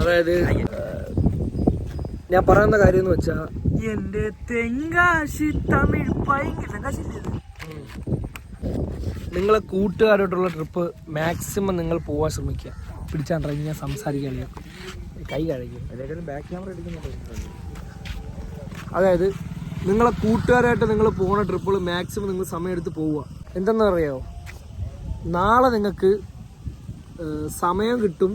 അതായത് ഞാൻ പറയുന്ന കാര്യം എന്ന് വെച്ചാ എന്റെ തെങ്കാശി തമിഴ് ഭയങ്കര തെങ്കാശി നിങ്ങളെ കൂട്ടുകാരോട്ടുള്ള ട്രിപ്പ് മാക്സിമം നിങ്ങൾ പോവാൻ ശ്രമിക്കുക. പിടിച്ചാണ്ടിറങ്ങി ഞാൻ സംസാരിക്കാൻ കൈ കഴിക്കും ബാക്ക് ക്യാമറ എടുക്കുന്നുണ്ട്. അതായത് നിങ്ങളെ കൂട്ടുകാരായിട്ട് നിങ്ങൾ പോകുന്ന ട്രിപ്പുകൾ മാക്സിമം നിങ്ങൾ സമയം എടുത്ത് പോവുക. എന്തെന്ന് അറിയാമോ നാളെ നിങ്ങൾക്ക് സമയം കിട്ടും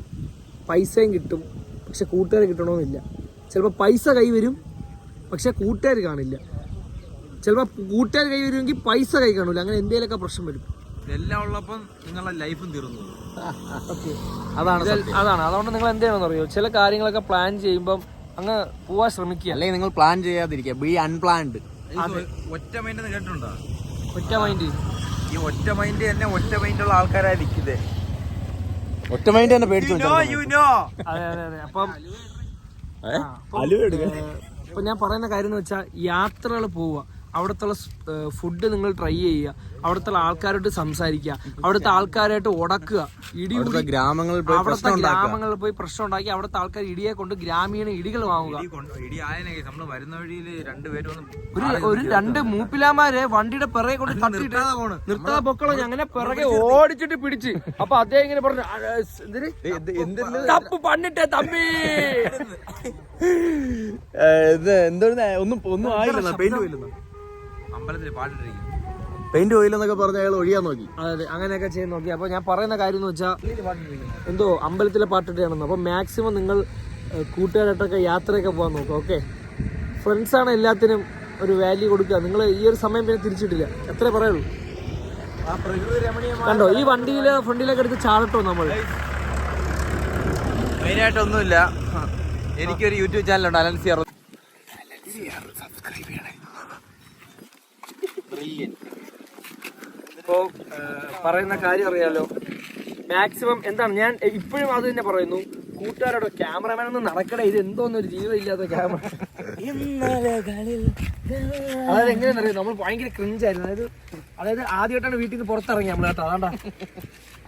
പൈസയും കിട്ടും പക്ഷെ കൂട്ടുകാർ കിട്ടണമെന്നില്ല ചിലപ്പോൾ പൈസ കൈവരും പക്ഷെ കൂട്ടുകാർ കാണില്ല. ചിലപ്പോൾ കൂട്ടുകാർ കൈ വരുമെങ്കിൽ പൈസ കൈ കാണില്ല അങ്ങനെ എന്തെങ്കിലുമൊക്കെ പ്രശ്നം വരും. എല്ലാം ഉള്ളപ്പം നിങ്ങളുടെ ലൈഫും തീർന്നു. അതാണ് അതാണ്. അതുകൊണ്ട് നിങ്ങൾ എന്ത് ചെയ്യണമെന്ന് അറിയോ ചില കാര്യങ്ങളൊക്കെ പ്ലാൻ ചെയ്യുമ്പം അങ്ങ് പോവാൻ ശ്രമിക്കുക. അല്ലെങ്കിൽ നിങ്ങൾ പ്ലാൻ ചെയ്യാതിരിക്കുക. ബി അൺപ്ലാൻഡ് ഒറ്റ മൈൻഡ് കേട്ടിട്ടുണ്ടോ? ഒറ്റ മൈൻഡ് ഈ ഒറ്റ മൈൻഡ് തന്നെ ഒറ്റ മൈൻഡുള്ള ഉള്ള ആൾക്കാരായി നിൽക്കുന്നത് ഒറ്റ മൈൻഡ് തന്നെ പേടിച്ചു യു നോ അതെ അതെ അതെ. അപ്പം ഞാൻ പറയുന്ന കാര്യം എന്ന് വെച്ചാൽ യാത്രകൾ പോവുക അവിടുത്തെ ഫുഡ് നിങ്ങൾ ട്രൈ ചെയ്യുക. അവിടുത്തെ ആൾക്കാരോട് സംസാരിക്കുക. അവിടുത്തെ ആൾക്കാരായിട്ട് ഉടക്കുക. ഇടി അവിടുത്തെ ഗ്രാമങ്ങളിൽ പോയി അവിടുത്തെ ഗ്രാമങ്ങളിൽ പോയി പ്രശ്നം ഉണ്ടാക്കി അവിടുത്തെ ആൾക്കാർ ഇടിയെ കൊണ്ട് ഗ്രാമീണ ഇടികൾ വാങ്ങുക. ഇടി കൊണ്ട് ഇടി ആയനെ നമ്മൾ വരുന്ന വഴിയിൽ രണ്ടുപേരും ഒന്ന് ഒരു ഒരു രണ്ട് മൂപ്പിലാമാരെ വണ്ടിയുടെ പിറകെ കൊണ്ട് തട്ടിട്ട് നിർത്താതെ പൊക്കളഞ്ഞ് അങ്ങനെ പിറകെ ഓടിച്ചിട്ട് പിടിച്ച്. അപ്പൊ അദ്ദേഹം ഇങ്ങനെ പറഞ്ഞു "ആ, ആ, തപ്പ് പണിട്ടേ തമ്പി. എന്തോ ഒന്നും ഒന്നും ആയില്ല പെയിന്റ് പോയില്ലെന്നാ അമ്പലത്തിൽ പാട്ടിട്ടിരിക്കും പെയിന്റ് പോയില്ലെന്നൊക്കെ പറഞ്ഞ അയാൾ ഒഴിയാൻ നോക്കി. അതെ അങ്ങനെയൊക്കെ ചെയ്ത് നോക്കി. അപ്പൊ ഞാൻ പറയുന്ന കാര്യം എന്ന് വെച്ചാൽ എന്തോ അമ്പലത്തിലെ പാട്ടിട്ടാണെന്ന്. അപ്പൊ മാക്സിമം നിങ്ങൾ കൂട്ടുകാരായിട്ടൊക്കെ യാത്രയൊക്കെ പോകാൻ നോക്കുക ഓക്കെ ഫ്രണ്ട്സാണ് എല്ലാത്തിനും ഒരു വാല്യൂ കൊടുക്കുക. നിങ്ങൾ ഈ ഒരു സമയം പിന്നെ തിരിച്ചിട്ടില്ല. എത്ര പറയുള്ളൂ. ആ പ്രകൃതി രമണീയമായ കണ്ടോ ഈ വണ്ടിയിലെ ഫ്രണ്ടിലൊക്കെ എടുത്ത് ചാടട്ടോ നമ്മൾ മെയിനായിട്ടൊന്നുമില്ല. എനിക്കൊരു യൂട്യൂബ് ചാനലുണ്ട് അലൻസിയർ ഇപ്പോ പറയുന്ന കാര്യം അറിയാലോ. മാക്സിമം എന്താണ്? ഞാൻ ഇപ്പോഴും അത് തന്നെ പറയുന്നു. കൂട്ടുകാരോട് ക്യാമറമാൻ ഒന്നും നടക്കട ഇത് എന്തോന്നൊരു ജീവിതം ഇല്ലാത്ത ക്യാമറ അതായത് എങ്ങനെയാണെന്ന് അറിയാം നമ്മൾ ഭയങ്കര ക്രിഞ്ചായിരുന്നു അതായത് അതായത് ആദ്യമായിട്ടാണ് വീട്ടിൽ നിന്ന് പുറത്തിറങ്ങി നമ്മൾ കേട്ടോ അതാണ്ടാ.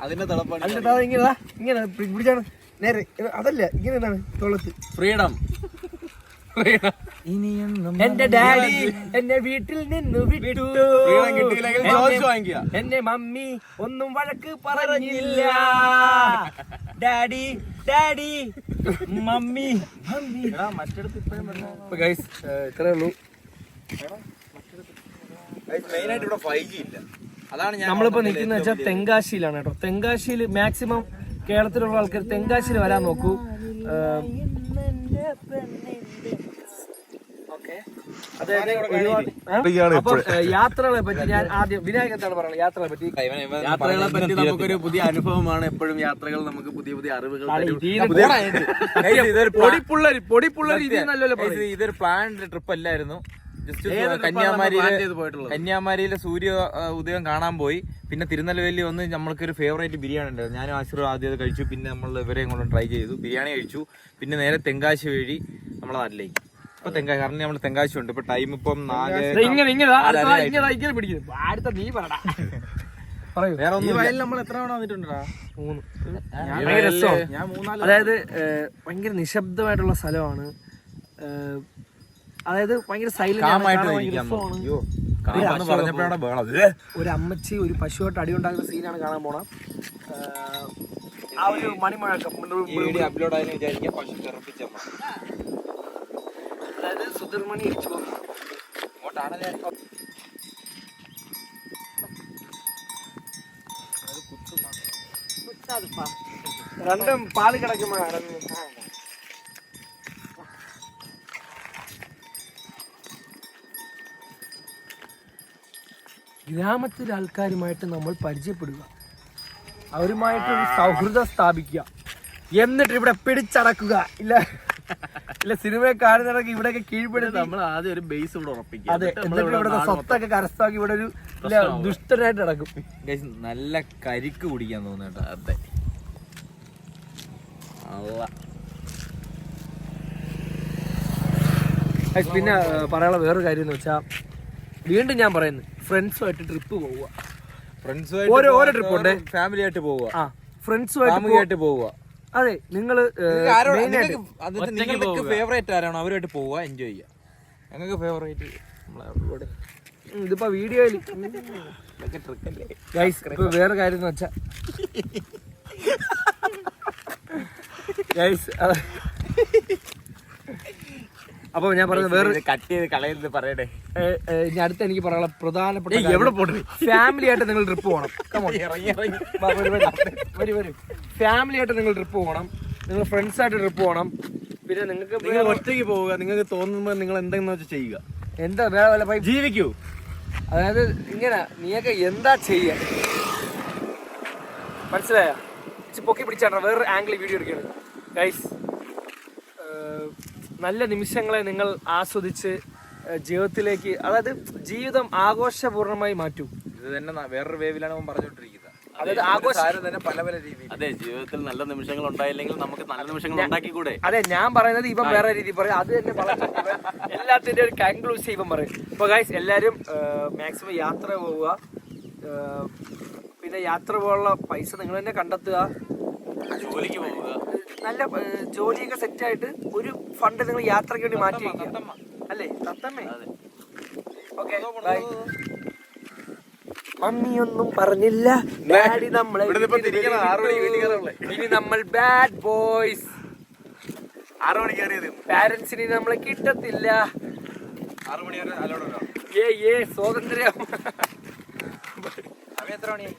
അതിന്റെ തളപ്പാണ് അതിന്റെ അതാ ഇങ്ങനെ ഇങ്ങനെ പിടിച്ചാണ്. നേരെ അതല്ല ഇങ്ങനെ എന്താണ്? തോളത്ത് ഫ്രീഡം എന്റെ ഡാഡി എന്നെ വീട്ടിൽ നിന്ന് വിട്ടു. എന്നെ- എന്നെ മമ്മി ഒന്നും വഴക്ക് പറഞ്ഞില്ല. Daddy daddy mummy mummy. മറ്റടുത്ത് ഇത്രേ ഉള്ളൂ. മെയിനായിട്ട് ഇവിടെ ഫൈവ് ജി ഇല്ല. അതാണ് ഞാൻ നമ്മളിപ്പോ നിൽക്കുന്ന വെച്ചാൽ തെങ്കാശിയിലാണ് കേട്ടോ. തെങ്കാശിയിൽ മാക്സിമം കേരളത്തിലുള്ള ആൾക്കാർ തെങ്കാശിയിൽ വരാൻ നോക്കൂ ഏഹ്, ഓക്കേ. അതായത് ഒരുപാട് ഏഹ്? അപ്പം ഏഹ്, യാത്രകളെ പറ്റി ഞാൻ ആദ്യം വിനായക് എന്താണ് പറയുന്നത് യാത്രകളെ പറ്റി? യാത്രകളെ പറ്റി നമുക്കൊരു പുതിയ അനുഭവമാണ് എപ്പോഴും യാത്രകൾ. നമുക്ക് പുതിയ പുതിയ അറിവുകൾ പൊടിപ്പുള്ളരി പൊടിപ്പുള്ളരി ഇത് നല്ലല്ലോ ഇത് ഇതൊരു പ്ലാൻഡ് ട്രിപ്പ് അല്ലായിരുന്നു. നമ്മൾ കന്യാകുമാരിയിലെ സൂര്യ ഉദയം കാണാൻ പോയി. പിന്നെ തിരുനെൽവേലി വന്ന് നമ്മൾക്കൊരു ഫേവറേറ്റ് ബിരിയാണി ഉണ്ടായിരുന്നു. ഞാനും ആശീർവാദം ആദ്യം കഴിച്ചു. പിന്നെ നമ്മൾ ഇവരെയും കൊണ്ട് ട്രൈ ചെയ്തു. ബിരിയാണി കഴിച്ചു. പിന്നെ നേരെ തെങ്കാശി വഴി നമ്മളെ നാട്ടിലേക്ക്. ഇപ്പൊ തെങ്കാശി കാരണം നമ്മൾ തെങ്കാശി ഉണ്ട് ഇപ്പൊ ടൈം ഇപ്പം നാല് ഇങ്ങനെ ഇങ്ങനെ ഇങ്ങനെ പിടിക്കുന്നു അടുത്ത നീ പറടാ. അതായത് ഭയങ്കര നിശബ്ദമായിട്ടുള്ള സ്ഥലമാണ്. അതായത് ഭയങ്കര സൈലന്റ് ഒരു അമ്മച്ചി ഒരു പശുവായിട്ട് അടി ഉണ്ടാക്കുന്ന സീനാണ് കാണാൻ പോണ. ആ ഒരു മണിമുഴക്കം. അപ്ലോഡ് ആയെന്ന് വിചാരിക്കാം പശു ചെറുപ്പിച്ചപ്പോ അതായത് സുധർമണി ഇടിച്ചു കൊന്നു. അങ്ങോട്ടാണല്ലേ രണ്ടും പാൽ കിടക്കുമ്പോഴാണ് ഗ്രാമത്തിലെ ആൾക്കാരുമായിട്ട് നമ്മൾ പരിചയപ്പെടുക. അവരുമായിട്ട് ഒരു സൗഹൃദം സ്ഥാപിക്കുക. എന്നിട്ട് ഇവിടെ പിടിച്ചടക്കുക. ഇല്ല. ഇല്ല സിനിമയെ കാണുന്നിടക്ക് ഇവിടെയൊക്കെ കീഴ്പ്പെടുത്തി. നമ്മൾ ആദ്യം ഒരു ബേസ് ഇവിടെ ഉറപ്പിക്കും അതെ എന്നിട്ട് മൊത്തം സ്വത്തൊക്കെ കരസ്ഥമാക്കി ഇവിടെ ഒരു ദുഷ്ടരായിട്ട് ദുഷ്ടനായിട്ട് നടക്കും നല്ല കരിക്ക് കുടിക്കാൻ തോന്നുന്നു അതെ. പിന്നെ പറയാനുള്ള വേറൊരു കാര്യം എന്ന് വെച്ചാൽ വീണ്ടും ഞാൻ പറയുന്നു ഫ്രണ്ട്സുമായിട്ട് ട്രിപ്പ് പോവുക. ഫ്രണ്ട്സുമായിട്ട് ഓരോ- ഓരോ ട്രിപ്പ് ഉണ്ട്. ഫാമിലി ആയിട്ട് പോവുക ആ ഫ്രണ്ട്സുമായിട്ട് പോവുക അതെ നിങ്ങൾ നിങ്ങൾക്ക് ഫേവറേറ്റ് ആരാണോ അവരുമായിട്ട് പോവാ എൻജോയ് ചെയ്യുക. ഞങ്ങൾക്ക് ഫേവറേറ്റ് നമ്മളെ ഇതിപ്പോ വീഡിയോയിൽ ഇപ്പൊ വേറെ കാര്യം എന്ന് വെച്ചാ. ഗൈസ് അപ്പൊ ഞാൻ പറഞ്ഞത് വേറെ കട്ട് ചെയ്ത് കളയരുത് ഏ, ഇനി അടുത്ത എനിക്ക് പറയാനുള്ള പ്രധാനപ്പെട്ട എവിടെ പോട്ടെ? ഫാമിലി ആയിട്ട് നിങ്ങൾ ട്രിപ്പ് പോകണം. ഫാമിലി ആയിട്ട് നിങ്ങൾ ട്രിപ്പ് പോകണം. നിങ്ങൾ ഫ്രണ്ട്സ് ആയിട്ട് ട്രിപ്പ് പോകണം. പിന്നെ നിങ്ങൾക്ക് നിങ്ങൾ ഒറ്റയ്ക്ക് പോവുക. നിങ്ങൾക്ക് തോന്നുമ്പോൾ നിങ്ങൾ എന്തെങ്കിലും വെച്ച് ചെയ്യുക. എന്താ വേറെ വല്ല ജീവിക്കൂ. അതായത് ഇങ്ങനെ നീയൊക്കെ എന്താ ചെയ്യ? മനസ്സിലായ? പൊക്കി പിടിച്ചാട്ടോ വേറൊരു ആംഗിൾ വീഡിയോ എടുക്കുകയാണ് ഗൈസ് നല്ല നിമിഷങ്ങളെ നിങ്ങൾ ആസ്വദിച്ച് ജീവിതത്തിലേക്ക് അതായത് ജീവിതം ആഘോഷപൂർണമായി മാറ്റും. ഇത് തന്നെ വേറൊരു വേവിലാണ് അവൻ പറഞ്ഞോണ്ടിരിക്കുന്നത് അതായത് ആഘോഷം തന്നെ പല പല രീതിയിൽ അതെ ജീവിതത്തിൽ നല്ല നിമിഷങ്ങൾ ഉണ്ടായില്ലെങ്കിൽ നമുക്ക് നല്ല നിമിഷങ്ങൾ ഉണ്ടാക്കിക്കൂടെ? അതെ ഞാൻ പറയുന്നത് ഇവൻ വേറെ രീതി പറയും. അത് തന്നെ എല്ലാത്തിന്റെ ഒരു കൺക്ലൂഷൻ ഇവൻ പറയും. ഇപ്പൊ ഗൈസ് എല്ലാരും മാക്സിമം യാത്ര പോവുക. പിന്നെ യാത്ര പോകാനുള്ള പൈസ നിങ്ങൾ തന്നെ കണ്ടെത്തുക. ജോലിക്ക് പോവുക. നല്ല ജോലിയൊക്കെ സെറ്റ് ആയിട്ട് ഒരു ഫണ്ട് നിങ്ങൾ യാത്രയ്ക്ക് വേണ്ടി മാറ്റി വയ്ക്കുക അല്ലേ? തത്തമ്മേ. ഓക്കെ ബൈ മമ്മിയൊന്നും പറഞ്ഞില്ല. ഡാഡി നമ്മളെ. ഇനി നമ്മൾ ബാഡ് ബോയ്സ് ആറു മണി കയറിയത്. പാരന്റ്സിന് നമ്മളെ കിട്ടത്തില്ല. ആറു മണി വരെ ഏ ഏ സ്വാതന്ത്ര്യം. അവ എത്ര മണിയായി